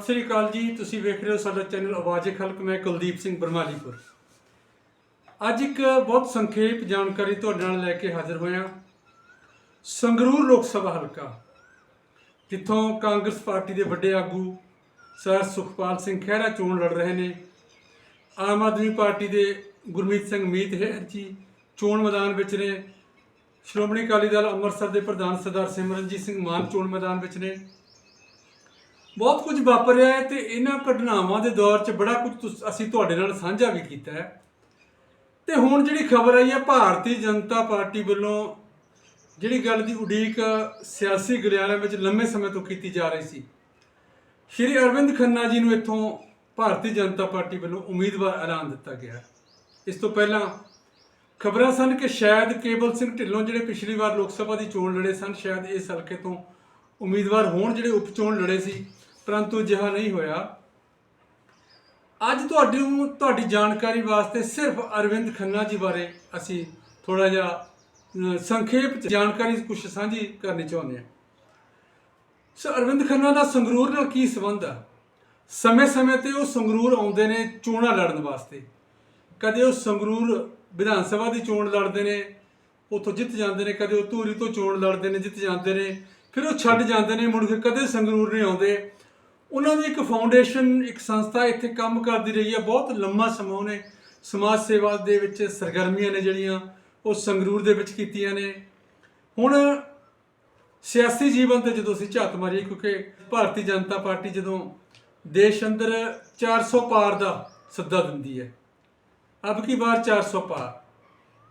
ਸਤਿ ਸ੍ਰੀ ਅਕਾਲ ਜੀ। ਤੁਸੀਂ ਵੇਖ ਰਹੇ ਹੋ ਸਾਡਾ ਚੈਨਲ ਆਵਾਜ਼ੇ ਖਲਕ। ਮੈਂ ਕੁਲਦੀਪ ਸਿੰਘ ਬਰਮਾਲੀਪੁਰ ਅੱਜ ਇੱਕ ਬਹੁਤ ਸੰਖੇਪ ਜਾਣਕਾਰੀ ਤੁਹਾਡੇ ਨਾਲ ਲੈ ਕੇ ਹਾਜ਼ਰ ਹੋਇਆ। ਸੰਗਰੂਰ ਲੋਕ ਸਭਾ ਹਲਕਾ, ਜਿੱਥੋਂ ਕਾਂਗਰਸ ਪਾਰਟੀ ਦੇ ਵੱਡੇ ਆਗੂ ਸਰ ਸੁਖਪਾਲ ਸਿੰਘ ਖਹਿਰਾ ਚੋਣ ਲੜ ਰਹੇ ਨੇ। ਆਮ ਆਦਮੀ ਪਾਰਟੀ ਦੇ ਗੁਰਮੀਤ ਸਿੰਘ ਮੀਤ ਹੈਰ ਜੀ ਚੋਣ ਮੈਦਾਨ ਵਿੱਚ ਨੇ। ਸ਼੍ਰੋਮਣੀ ਅਕਾਲੀ ਦਲ ਅੰਮ੍ਰਿਤਸਰ ਦੇ ਪ੍ਰਧਾਨ ਸਰਦਾਰ ਸਿਮਰਨਜੀਤ ਸਿੰਘ ਮਾਨ ਚੋਣ ਮੈਦਾਨ ਵਿੱਚ ਨੇ। ਬਹੁਤ ਕੁਝ ਵਾਪਰਿਆ ਹੈ ਤੇ ਇਹਨਾਂ ਘਟਨਾਵਾਂ ਦੇ ਦੌਰ 'ਚ ਬੜਾ ਕੁਝ ਤੁਸ- ਅਸੀਂ ਤੁਹਾਡੇ ਨਾਲ ਸਾਂਝਾ ਵੀ ਕੀਤਾ ਹੈ। ਤੇ ਹੁਣ ਜਿਹੜੀ ਖਬਰ ਆਈ ਹੈ, ਭਾਰਤੀ ਜਨਤਾ ਪਾਰਟੀ ਵੱਲੋਂ ਜਿਹੜੀ ਗੱਲ ਦੀ ਉਡੀਕ ਸਿਆਸੀ ਗਲਿਆਰਿਆਂ ਵਿੱਚ ਲੰਮੇ ਸਮੇਂ ਤੋਂ ਕੀਤੀ ਜਾ ਰਹੀ ਸੀ, ਸ਼੍ਰੀ ਅਰਵਿੰਦ ਖੰਨਾ ਜੀ ਨੂੰ ਇੱਥੋਂ ਭਾਰਤੀ ਜਨਤਾ ਪਾਰਟੀ ਵੱਲੋਂ ਉਮੀਦਵਾਰ ਐਲਾਨ ਦਿੱਤਾ ਗਿਆ ਇਸ ਤੋਂ ਪਹਿਲਾਂ ਖਬਰਾਂ ਸਨ ਕਿ ਸ਼ਾਇਦ ਕੇਵਲ ਸਿੰਘ ਢਿੱਲੋਂ ਜਿਹੜੇ ਪਿਛਲੀ ਵਾਰ ਲੋਕ ਸਭਾ ਦੀ ਚੋਣ ਲੜੇ ਸਨ, ਸ਼ਾਇਦ ਇਸ ਹਲਕੇ ਤੋਂ ਉਮੀਦਵਾਰ ਹੋਣ ਜਿਹੜੇ ਉਪ ਚੋਣ ਲੜੇ ਸੀ। ਪਰੰਤੂ ਅਜਿਹਾ ਨਹੀਂ ਹੋਇਆ। ਅੱਜ ਤੁਹਾਡੀ ਨੂੰ, ਤੁਹਾਡੀ ਜਾਣਕਾਰੀ ਵਾਸਤੇ ਸਿਰਫ ਅਰਵਿੰਦ ਖੰਨਾ ਜੀ ਬਾਰੇ ਅਸੀਂ ਥੋੜਾ ਜਿਹਾ ਸੰਖੇਪ 'ਚ ਜਾਣਕਾਰੀ ਕੁਝ ਸਾਂਝੀ ਕਰਨੀ ਚਾਹੁੰਦੇ ਹਾਂ। ਸੋ ਅਰਵਿੰਦ ਖੰਨਾ ਦਾ ਸੰਗਰੂਰ ਨਾਲ ਕੀ ਸੰਬੰਧ ਆ? ਸਮੇਂ-ਸਮੇਂ ਤੇ ਉਹ ਸੰਗਰੂਰ ਆਉਂਦੇ ਨੇ ਚੋਣਾਂ ਲੜਨ ਵਾਸਤੇ। ਕਦੇ ਉਹ ਸੰਗਰੂਰ ਵਿਧਾਨ ਸਭਾ ਦੀ ਚੋਣ ਲੜਦੇ ਨੇ, ਉੱਥੋਂ ਜਿੱਤ ਜਾਂਦੇ ਨੇ, ਕਦੇ ਉਹ ਧੂਰੀ ਤੋਂ ਚੋਣ ਲੜਦੇ ਨੇ, ਜਿੱਤ ਜਾਂਦੇ ਨੇ, ਫਿਰ ਉਹ ਛੱਡ ਜਾਂਦੇ ਨੇ, ਮੁੜ ਕੇ ਕਦੇ ਸੰਗਰੂਰ ਨਹੀਂ ਆਉਂਦੇ। ਉਹਨਾਂ ਦੀ ਇੱਕ ਫਾਊਂਡੇਸ਼ਨ ਇੱਕ ਸੰਸਥਾ ਇੱਥੇ ਕੰਮ ਕਰਦੀ ਰਹੀ ਹੈ। ਬਹੁਤ ਲੰਮਾ ਸਮਾਂ ਉਹਨੇ ਸਮਾਜ ਸੇਵਾ ਦੇ ਵਿੱਚ ਸਰਗਰਮੀਆਂ ਨੇ ਜਿਹੜੀਆਂ, ਉਹ ਸੰਗਰੂਰ ਦੇ ਵਿੱਚ ਕੀਤੀਆਂ ਨੇ। ਹੁਣ ਸਿਆਸੀ ਜੀਵਨ ਤੇ ਜਦੋਂ ਅਸੀਂ ਝਾਤ ਮਾਰੀਏ, ਕਿਉਂਕਿ ਭਾਰਤੀ ਜਨਤਾ ਪਾਰਟੀ ਜਦੋਂ ਦੇਸ਼ ਅੰਦਰ 400 ਪਾਰ ਦਾ ਸੱਦਾ ਦਿੰਦੀ ਹੈ, ਅਬ ਕੀ ਵਾਰ 400 ਪਾਰ?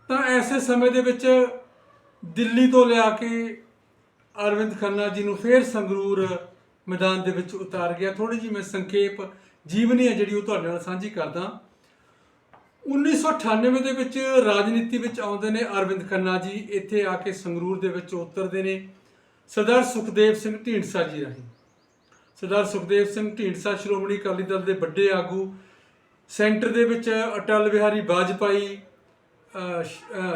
ਤਾਂ ਐਸੇ ਸਮੇਂ ਦੇ ਵਿੱਚ ਦਿੱਲੀ ਤੋਂ ਲਿਆ ਕੇ ਅਰਵਿੰਦ ਖੰਨਾ ਜੀ ਨੂੰ ਫੇਰ ਸੰਗਰੂਰ ਮੈਦਾਨ ਦੇ ਵਿੱਚ ਉਤਾਰ ਗਿਆ। ਥੋੜੀ ਜਿਹੀ ਮੈਂ ਸੰਖੇਪ ਜੀਵਨੀ ਹੈ ਜਿਹੜੀ ਉਹ ਤੁਹਾਡੇ ਨਾਲ ਸਾਂਝੀ ਕਰਦਾ। 1998 ਦੇ ਵਿੱਚ ਰਾਜਨੀਤੀ ਵਿੱਚ ਆਉਂਦੇ ਨੇ ਅਰਵਿੰਦ ਖੰਨਾ ਜੀ। ਇੱਥੇ ਆ ਕੇ ਸੰਗਰੂਰ ਦੇ ਵਿੱਚ ਉਤਰਦੇ ਨੇ। ਸਰਦਾਰ ਸੁਖਦੇਵ ਸਿੰਘ ਢੀਂਡਸਾ ਜੀ ਰਾਹੀਂ। ਸਰਦਾਰ ਸੁਖਦੇਵ ਸਿੰਘ ਢੀਂਡਸਾ ਸ਼੍ਰੋਮਣੀ ਅਕਾਲੀ ਦਲ ਦੇ ਵੱਡੇ ਆਗੂ। ਸੈਂਟਰ ਦੇ ਵਿੱਚ ਅਟਲ ਬਿਹਾਰੀ ਵਾਜਪਾਈ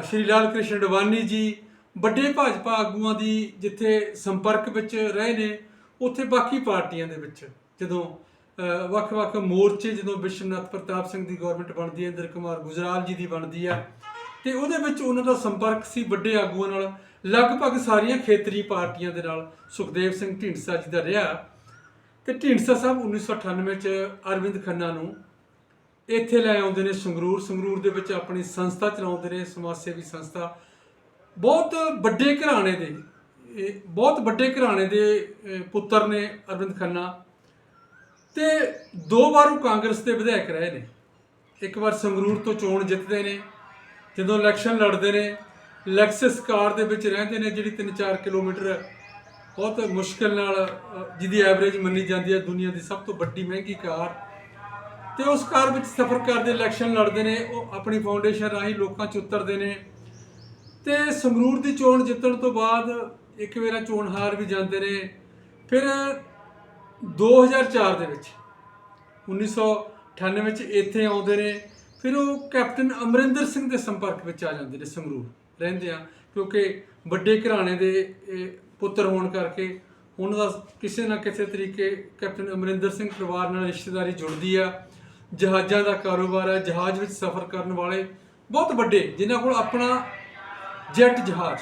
ਸ਼੍ਰੀ ਲਾਲ ਕ੍ਰਿਸ਼ਨ ਅਡਵਾਨੀ ਜੀ। ਵੱਡੇ ਭਾਜਪਾ ਆਗੂਆਂ ਦੀ ਜਿੱਥੇ ਸੰਪਰਕ ਵਿੱਚ ਰਹੇ ਨੇ। ਉੱਥੇ ਬਾਕੀ ਪਾਰਟੀਆਂ ਦੇ ਵਿੱਚ, ਜਦੋਂ ਵੱਖ-ਵੱਖ ਮੋਰਚੇ, ਜਦੋਂ ਵਿਸ਼ਵਨਾਥ ਪ੍ਰਤਾਪ ਸਿੰਘ ਦੀ ਗਵਰਨਮੈਂਟ ਬਣਦੀ ਹੈ, ਇੰਦਰ ਕੁਮਾਰ ਗੁਜਰਾਲ ਜੀ ਦੀ ਬਣਦੀ ਹੈ, ਤੇ ਉਹਦੇ ਵਿੱਚ ਉਹਨਾਂ ਦਾ ਸੰਪਰਕ ਸੀ ਵੱਡੇ ਆਗੂਆਂ ਨਾਲ, ਲਗਭਗ ਸਾਰੀਆਂ ਖੇਤਰੀ ਪਾਰਟੀਆਂ ਦੇ ਨਾਲ, ਸੁਖਦੇਵ ਸਿੰਘ ਢੀਂਡਸਾ ਜੀ ਦਾ ਰਿਹਾ, ਤੇ ਢੀਂਡਸਾ ਸਾਹਿਬ 1998 ਚ ਅਰਵਿੰਦ ਖੰਨਾ ਨੂੰ ਇੱਥੇ ਲੈ ਆਉਂਦੇ ਨੇ ਸੰਗਰੂਰ ਸੰਗਰੂਰ ਦੇ ਵਿੱਚ ਆਪਣੀ ਸੰਸਥਾ ਚਲਾਉਂਦੇ ਨੇ, ਸਮਾਜ ਸੇਵੀ ਸੰਸਥਾ, ਬਹੁਤ ਵੱਡੇ ਘਰਾਣੇ ਦੇ ਇਹ ਬਹੁਤ ਵੱਡੇ ਘਰਾਣੇ ਦੇ ਪੁੱਤਰ ਨੇ ਅਰਵਿੰਦ ਖੰਨਾ। ਤੇ ਦੋ ਵਾਰ ਉਹ ਕਾਂਗਰਸ ਦੇ ਵਿਧਾਇਕ ਰਹੇ ਨੇ। ਇੱਕ ਵਾਰ ਸੰਗਰੂਰ ਤੋਂ ਚੋਣ ਜਿੱਤਦੇ ਨੇ, ਜਦੋਂ ਇਲੈਕਸ਼ਨ ਲੜਦੇ ਨੇ, ਲੈਕਸਸ ਕਾਰ ਦੇ ਵਿੱਚ ਰਹਿੰਦੇ ਨੇ, ਜਿਹੜੀ 3-4 ਕਿਲੋਮੀਟਰ ਬਹੁਤ ਮੁਸ਼ਕਲ ਨਾਲ ਜਿਹਦੀ ਐਵਰੇਜ ਮੰਨੀ ਜਾਂਦੀ ਹੈ ਦੁਨੀਆ ਦੀ ਸਭ ਤੋਂ ਵੱਡੀ ਮਹਿੰਗੀ ਕਾਰ। ਤੇ ਉਸ ਕਾਰ ਵਿੱਚ ਸਫ਼ਰ ਕਰਦੇ, ਇਲੈਕਸ਼ਨ ਲੜਦੇ ਨੇ, ਉਹ ਆਪਣੀ ਫਾਊਂਡੇਸ਼ਨ ਰਾਹੀਂ ਲੋਕਾਂ 'ਚ ਉਤਰਦੇ ਨੇ। ਤੇ ਸੰਗਰੂਰ ਦੀ ਚੋਣ ਜਿੱਤਣ ਤੋਂ ਬਾਅਦ ਇੱਕ ਵਾਰਾ ਚੋਣ ਹਾਰ ਵੀ ਜਾਂਦੇ ਨੇ। ਫਿਰ 2004 ਦੇ ਵਿੱਚ 1998 ਵਿੱਚ ਇੱਥੇ ਆਉਂਦੇ ਨੇ। ਫਿਰ ਉਹ ਕੈਪਟਨ ਅਮਰਿੰਦਰ ਸਿੰਘ ਦੇ ਸੰਪਰਕ ਵਿੱਚ ਆ ਜਾਂਦੇ ਨੇ ਸੰਗਰੂਰ ਰਹਿੰਦੇ ਆ, ਕਿਉਂਕਿ ਵੱਡੇ ਘਰਾਣੇ ਦੇ ਪੁੱਤਰ ਹੋਣ ਕਰਕੇ ਉਹਨਾਂ ਦਾ ਕਿਸੇ ਨਾ ਕਿਸੇ ਤਰੀਕੇ ਕੈਪਟਨ ਅਮਰਿੰਦਰ ਸਿੰਘ ਪਰਿਵਾਰ ਨਾਲ ਰਿਸ਼ਤੇਦਾਰੀ ਜੁੜਦੀ ਆ। ਜਹਾਜ਼ਾਂ ਦਾ ਕਾਰੋਬਾਰ ਹੈ ਜਹਾਜ਼ ਵਿੱਚ ਸਫ਼ਰ ਕਰਨ ਵਾਲੇ ਬਹੁਤ ਵੱਡੇ, ਜਿਨ੍ਹਾਂ ਕੋਲ ਆਪਣਾ ਜੈਟ ਜਹਾਜ਼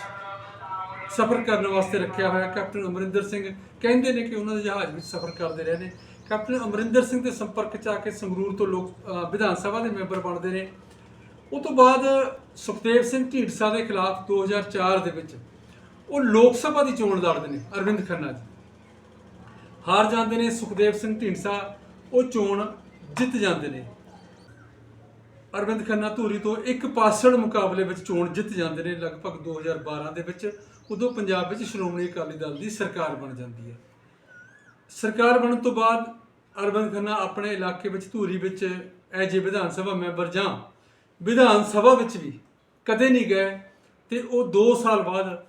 ਸਫ਼ਰ ਕਰਨ ਵਾਸਤੇ ਰੱਖਿਆ ਹੋਇਆ ਕੈਪਟਨ ਅਮਰਿੰਦਰ ਸਿੰਘ। ਕਹਿੰਦੇ ਨੇ ਕਿ ਉਹਨਾਂ ਦੇ ਜਹਾਜ਼ ਵਿੱਚ ਸਫ਼ਰ ਕਰਦੇ ਰਹੇ ਨੇ। ਕੈਪਟਨ ਅਮਰਿੰਦਰ ਸਿੰਘ ਦੇ ਸੰਪਰਕ ਚ ਆ ਕੇ ਸੰਗਰੂਰ ਤੋਂ ਲੋਕ ਵਿਧਾਨ ਸਭਾ ਦੇ ਮੈਂਬਰ ਬਣਦੇ ਨੇ। ਉਹ ਤੋਂ ਬਾਅਦ ਸੁਖਦੇਵ ਸਿੰਘ ਢੀਂਡਸਾ ਦੇ ਖਿਲਾਫ 2004 ਦੇ ਵਿੱਚ ਉਹ ਲੋਕ ਸਭਾ ਦੀ ਚੋਣ ਲੜਦੇ ਨੇ, ਅਰਵਿੰਦ ਖੰਨਾ ਜੀ। ਹਾਰ ਜਾਂਦੇ ਨੇ ਸੁਖਦੇਵ ਸਿੰਘ ਢੀਂਡਸਾ, ਉਹ ਚੋਣ ਜਿੱਤ ਜਾਂਦੇ ਨੇ। ਅਰਵਿੰਦ ਖੰਨਾ ਧੂਰੀ ਤੋਂ ਇੱਕ ਪਾਸੜ ਮੁਕਾਬਲੇ ਵਿੱਚ ਚੋਣ ਜਿੱਤ ਜਾਂਦੇ ਨੇ, ਲਗਭਗ 2012 ਦੇ ਵਿੱਚ। ਉਦੋਂ ਪੰਜਾਬ ਵਿੱਚ ਸ਼੍ਰੋਮਣੀ ਅਕਾਲੀ ਦਲ ਦੀ ਸਰਕਾਰ ਬਣ ਜਾਂਦੀ ਹੈ। ਸਰਕਾਰ ਬਣਨ ਤੋਂ ਬਾਅਦ ਅਰਵਿੰਦ ਖੰਨਾ ਆਪਣੇ ਇਲਾਕੇ ਵਿੱਚ ਧੂਰੀ ਵਿੱਚ ਐਜ ਵਿਧਾਨ ਸਭਾ ਮੈਂਬਰ ਜਾਂ ਵਿਧਾਨ ਸਭਾ ਵਿੱਚ ਵੀ ਕਦੇ ਨਹੀਂ ਗਏ ਤੇ ਉਹ 2 ਸਾਲ ਬਾਅਦ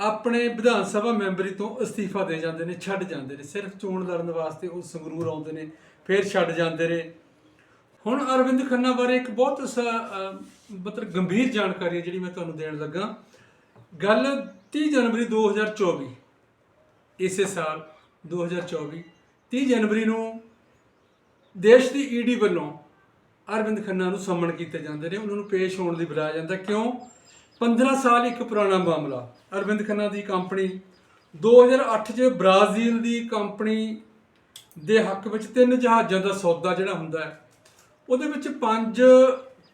ਆਪਣੇ ਵਿਧਾਨ ਸਭਾ ਮੈਂਬਰੀ ਤੋਂ ਅਸਤੀਫਾ ਦੇ ਜਾਂਦੇ ਨੇ, ਛੱਡ ਜਾਂਦੇ ਨੇ। ਸਿਰਫ ਚੋਣ ਲੜਨ ਵਾਸਤੇ ਉਹ ਸੰਗਰੂਰ ਆਉਂਦੇ ਨੇ, ਫਿਰ ਛੱਡ ਜਾਂਦੇ ਨੇ। ਹੁਣ ਅਰਵਿੰਦ ਖੰਨਾ ਬਾਰੇ ਇੱਕ ਬਹੁਤ ਸ- ਮਤਲਬ ਗੰਭੀਰ ਜਾਣਕਾਰੀ ਹੈ ਜਿਹੜੀ ਮੈਂ ਤੁਹਾਨੂੰ ਦੇਣ ਲੱਗਾ। ਗੱਲ 30 ਜਨਵਰੀ 2024 ਇਸੇ ਸਾਲ 2024 30 ਜਨਵਰੀ ਨੂੰ ਦੇਸ਼ ਦੀ ਈਡੀ ਵੱਲੋਂ ਅਰਵਿੰਦ ਖੰਨਾ ਨੂੰ ਸੰਮਣ ਕੀਤੇ ਜਾਂਦੇ ਨੇ, ਉਹਨਾਂ ਨੂੰ ਪੇਸ਼ ਹੋਣ ਲਈ ਬੁਲਾਇਆ ਜਾਂਦਾ। ਕਿਉਂ? 15 ਸਾਲ ਇੱਕ ਪੁਰਾਣਾ ਮਾਮਲਾ, ਅਰਵਿੰਦ ਖੰਨਾ ਦੀ ਕੰਪਨੀ 2008 'ਚ ਬ੍ਰਾਜ਼ੀਲ ਦੀ ਕੰਪਨੀ ਦੇ ਹੱਕ ਵਿੱਚ ਤਿੰਨ ਜਹਾਜ਼ਾਂ ਦਾ ਸੌਦਾ ਜਿਹੜਾ ਹੁੰਦਾ ਹੈ, ਉਹਦੇ ਵਿੱਚ ਪੰਜ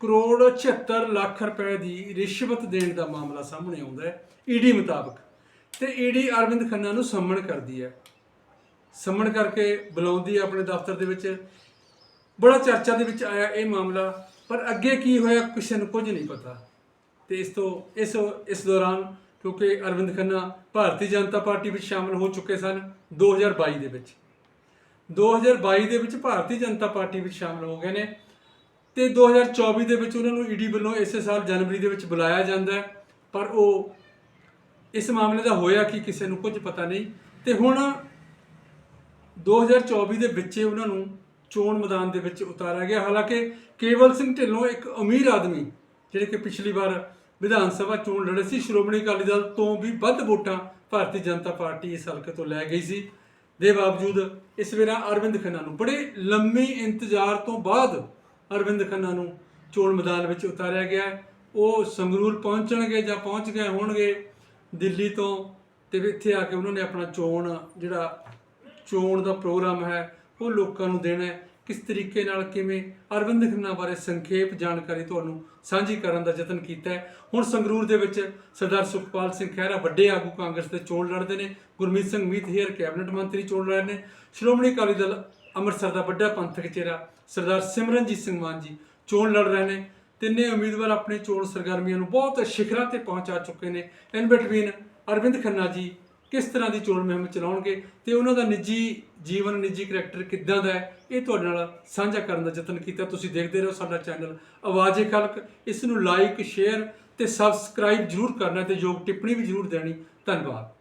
ਕਰੋੜ 76 ਲੱਖ ਰੁਪਏ ਦੀ ਰਿਸ਼ਵਤ ਦੇਣ ਦਾ ਮਾਮਲਾ ਸਾਹਮਣੇ ਆਉਂਦਾ ਹੈ, ਈਡੀ ਮੁਤਾਬਕ। ਤੇ ਈਡੀ ਅਰਵਿੰਦ ਖੰਨਾ ਨੂੰ ਸੰਮਣ ਕਰਦੀ ਹੈ। ਸੰਮਣ ਕਰਕੇ ਬੁਲਾਉਂਦੀ ਹੈ ਆਪਣੇ ਦਫ਼ਤਰ ਦੇ ਵਿੱਚ। ਬੜਾ ਚਰਚਾ ਦੇ ਵਿੱਚ ਆਇਆ ਇਹ ਮਾਮਲਾ, ਪਰ ਅੱਗੇ ਕੀ ਹੋਇਆ ਕਿਸੇ ਨੂੰ ਕੁਝ ਨਹੀਂ ਪਤਾ। ਤੇ ਇਸ ਤੋਂ, ਇਸ ਇਸ ਦੌਰਾਨ ਕਿਉਂਕਿ ਅਰਵਿੰਦ ਖੰਨਾ ਭਾਰਤੀ ਜਨਤਾ ਪਾਰਟੀ ਵਿੱਚ ਸ਼ਾਮਲ ਹੋ ਚੁੱਕੇ ਸਨ 2022 ਦੇ ਵਿੱਚ। 2022 ਦੇ ਵਿੱਚ ਭਾਰਤੀ ਜਨਤਾ ਪਾਰਟੀ ਵਿੱਚ ਸ਼ਾਮਲ ਹੋ ਗਏ ਨੇ। ਤੇ 2024 ਦੇ ਵਿੱਚ ਉਹਨਾਂ ਨੂੰ ਈਡੀ ਵੱਲੋਂ ਇਸੇ ਸਾਲ ਜਨਵਰੀ ਦੇ ਵਿੱਚ ਬੁਲਾਇਆ ਜਾਂਦਾ ਹੈ। ਪਰ ਉਹ ਇਸ ਮਾਮਲੇ ਦਾ ਹੋਇਆ ਕਿ ਕਿਸੇ ਨੂੰ ਕੁਝ ਪਤਾ ਨਹੀਂ। ਤੇ ਹੁਣ 2024 ਦੇ ਵਿੱਚ ਉਹਨਾਂ ਨੂੰ ਚੋਣ ਮੈਦਾਨ ਦੇ ਵਿੱਚ ਉਤਾਰਿਆ ਗਿਆ। ਹਾਲਾਂਕਿ ਕੇਵਲ ਸਿੰਘ ਢਿੱਲੋਂ ਇੱਕ ਅਮੀਰ ਆਦਮੀ, ਜਿਹੜੇ ਕਿ ਪਿਛਲੀ ਵਾਰ ਵਿਧਾਨ ਸਭਾ ਚੋਣ ਲੜੇ ਸੀ, ਸ਼੍ਰੋਮਣੀ ਅਕਾਲੀ ਦਲ ਤੋਂ ਵੀ ਵੱਧ ਵੋਟਾਂ ਭਾਰਤੀ ਜਨਤਾ ਪਾਰਟੀ ਇਸ ਹਲਕੇ ਤੋਂ ਲੈ ਗਈ ਸੀ। ਦੇ ਬਾਵਜੂਦ ਇਸ ਵੇਰਾ ਅਰਵਿੰਦ ਖੰਨਾ ਨੂੰ ਬੜੇ ਲੰਮੀ ਇੰਤਜ਼ਾਰ ਤੋਂ ਬਾਅਦ ਅਰਵਿੰਦ ਖੰਨਾ ਨੂੰ ਚੋਣ ਮੈਦਾਨ ਵਿੱਚ ਉਤਾਰਿਆ ਗਿਆ ਹੈ। ਉਹ ਸੰਗਰੂਰ ਪਹੁੰਚਣਗੇ ਜਾਂ ਪਹੁੰਚ ਗਏ ਹੋਣਗੇ ਦਿੱਲੀ ਤੋਂ ਤੇ ਇੱਥੇ ਆ ਕੇ ਉਹਨਾਂ ਨੇ ਆਪਣਾ ਚੋਣ, ਜਿਹੜਾ ਚੋਣ ਦਾ ਪ੍ਰੋਗਰਾਮ ਹੈ, ਉਹ ਲੋਕਾਂ ਨੂੰ ਦੇਣਾ ਹੈ। ਕਿਸ ਤਰੀਕੇ ਨਾਲ, ਕਿਵੇਂ? ਅਰਵਿੰਦ ਖੰਨਾ ਬਾਰੇ ਸੰਖੇਪ ਜਾਣਕਾਰੀ ਤੁਹਾਨੂੰ ਸਾਂਝੀ ਕਰਨ ਦਾ ਯਤਨ ਕੀਤਾ ਹੈ। ਹੁਣ ਸੰਗਰੂਰ ਦੇ ਵਿੱਚ ਸਰਦਾਰ ਸੁਖਪਾਲ ਸਿੰਘ ਖਹਿਰਾ ਵੱਡੇ ਆਗੂ ਕਾਂਗਰਸ ਦੇ ਚੋਣ ਲੜਦੇ ਨੇ। ਗੁਰਮੀਤ ਸਿੰਘ ਮੀਤ ਮੀਤਹੀਰ ਕੈਬਨਿਟ ਮੰਤਰੀ ਚੋਣ ਲੜ ਰਹੇ ਨੇ। ਸ਼੍ਰੋਮਣੀ ਅਕਾਲੀ ਦਲ ਅੰਮ੍ਰਿਤਸਰ ਦਾ ਵੱਡਾ ਪੰਥਕ ਚਿਹਰਾ ਸਰਦਾਰ ਸਿਮਰਨਜੀਤ ਸਿੰਘ ਮਾਨ ਜੀ ਚੋਣ ਲੜ ਰਹੇ ਨੇ। ਤਿੰਨੇ ਉਮੀਦਵਾਰ ਆਪਣੇ ਚੋਣ ਸਰਗਰਮੀਆਂ ਨੂੰ ਬਹੁਤ ਸ਼ਿਖਰਾਂ ਤੇ ਪਹੁੰਚਾ ਚੁੱਕੇ ਨੇ। ਇਨ ਬਿਟਵੀਨ ਅਰਵਿੰਦ ਖੰਨਾ ਜੀ ਕਿਸ ਤਰ੍ਹਾਂ ਦੀ ਚੋਣ ਮੁਹਿੰਮ ਚਲਾਉਣਗੇ ਤੇ ਉਹਨਾਂ ਦਾ ਨਿੱਜੀ ਜੀਵਨ, ਨਿੱਜੀ ਕਰੈਕਟਰ ਕਿੱਦਾਂ ਦਾ ਹੈ, ਇਹ ਤੁਹਾਡੇ ਨਾਲ ਸਾਂਝਾ ਕਰਨ ਦਾ ਯਤਨ ਕੀਤਾ। ਤੁਸੀਂ ਦੇਖਦੇ ਰਹੋ ਸਾਡਾ ਚੈਨਲ ਆਵਾਜ਼ੇ ਖਲਕ। ਇਸ ਨੂੰ ਲਾਈਕ ਸ਼ੇਅਰ ਤੇ ਸਬਸਕ੍ਰਾਈਬ ਜਰੂਰ ਕਰਨਾ ਤੇ ਯੋਗ ਟਿੱਪਣੀ ਵੀ ਜਰੂਰ ਦੇਣੀ। ਧੰਨਵਾਦ।